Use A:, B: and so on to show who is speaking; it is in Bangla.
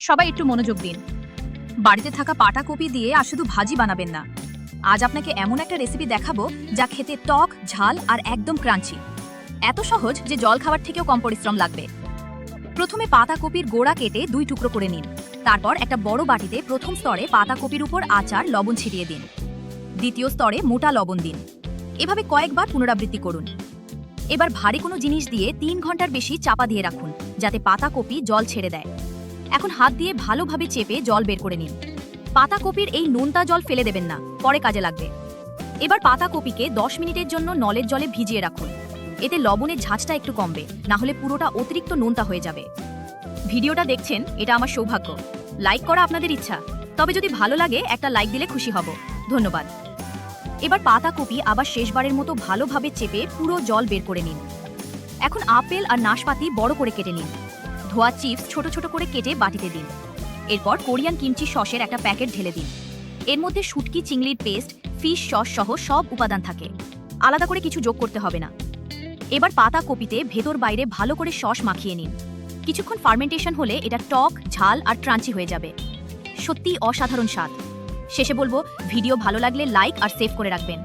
A: সবাই একটু মনোযোগ দিন। বাড়িতে থাকা পাটা কপি দিয়ে আর শুধু ভাজি বানাবেন না। আজ আপনাকে এমন একটা রেসিপি দেখাবো যা খেতে টক, ঝাল আর একদম ক্রাঞ্চি। এত সহজ যে জল খাবার থেকেও কম পরিশ্রম লাগবে। প্রথমে পাতাকপির গোড়া কেটে দুই টুকরো করে নিন। তারপর একটা বড় বাটিতে প্রথম স্তরে পাতাকপির উপর আচার, লবণ ছিটিয়ে দিন। দ্বিতীয় স্তরে মোটা লবণ দিন। এভাবে কয়েকবার পুনরাবৃত্তি করুন। এবার ভারী কোনো জিনিস দিয়ে তিন ঘণ্টার বেশি চাপা দিয়ে রাখুন, যাতে পাতাকপি জল ছেড়ে দেয়। এখন হাত দিয়ে ভালোভাবে চেপে জল বের করে নিন। পাতাকপির এই নোনতা জল ফেলে দেবেন না, পরে কাজে লাগবে। এবার পাতাকপিকে দশ মিনিটের জন্য নলের জলে ভিজিয়ে রাখুন। এতে লবণের ঝাঁঝটা একটু কমবে, না হলে পুরোটা অতিরিক্ত নোনতা হয়ে যাবে। ভিডিওটা দেখছেন, এটা আমার সৌভাগ্য। লাইক করা আপনাদের ইচ্ছা। তবে যদি ভালো লাগে, একটা লাইক দিলে খুশি হব। ধন্যবাদ। এবার পাতাকপি আবার শেষবারের মতো ভালোভাবে চেপে পুরো জল বের করে নিন। এখন আপেল আর নাশপাতি বড় করে কেটে নিন। ধোয়া চিপস ছোট ছোট করে কেটে বাটিতে দিন। এরপর কোরিয়ান কিমচি সসের একটা প্যাকেট ঢেলে দিন। এর মধ্যে শুটকি, চিংড়ির পেস্ট, ফিশ সস সহ সব উপাদান থাকে। আলাদা করে কিছু যোগ করতে হবে না। এবার পাতা কপিতে ভেতর বাইরে ভালো করে সস মাখিয়ে নিন। কিছুক্ষণ ফার্মেন্টেশন হলে এটা টক, ঝাল আর ট্রাঞ্চি হয়ে যাবে। সত্যি অসাধারণ স্বাদ। শেষে বলব, ভিডিও ভালো লাগলে লাইক আর সেভ করে রাখবেন।